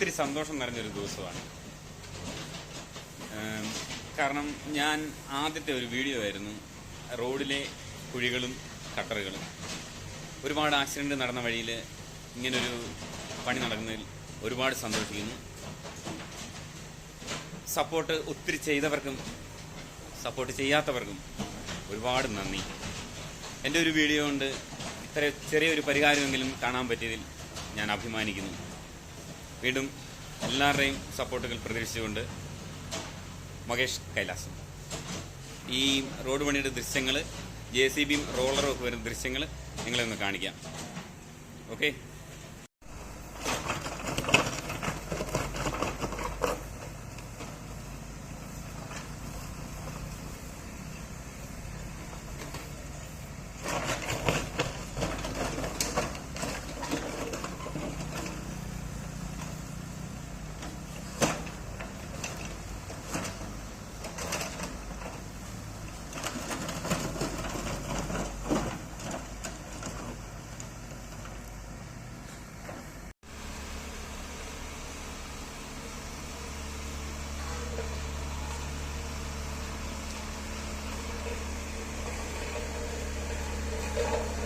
ഒത്തിരി സന്തോഷം നിറഞ്ഞൊരു ദിവസമാണ്. കാരണം ഞാൻ ആദ്യത്തെ ഒരു വീഡിയോ ആയിരുന്നു റോഡിലെ കുഴികളും കട്ടറുകളും. ഒരുപാട് ആക്സിഡന്റ് നടന്ന വഴിയിൽ ഇങ്ങനൊരു പണി നടക്കുന്നതിൽ ഒരുപാട് സന്തോഷിക്കുന്നു. സപ്പോർട്ട് ഒത്തിരി ചെയ്തവർക്കും സപ്പോർട്ട് ചെയ്യാത്തവർക്കും ഒരുപാട് നന്ദി. എന്റെ ഒരു വീഡിയോ കൊണ്ട് ഇത്ര ചെറിയൊരു പരിഹാരമെങ്കിലും കാണാൻ പറ്റിയതിൽ ഞാൻ അഭിമാനിക്കുന്നു. വീണ്ടും എല്ലാവരുടെയും സപ്പോർട്ടുകൾ പ്രതീക്ഷിച്ചുകൊണ്ട് മകേഷ് കൈലാസം. ഈ റോഡ് പണിയുടെ ദൃശ്യങ്ങൾ ജെ സി ബിയും റോളറും ഒക്കെ വരുന്ന ദൃശ്യങ്ങൾ നിങ്ങളെ ഒന്ന് കാണിക്കാം. Okay Thank you.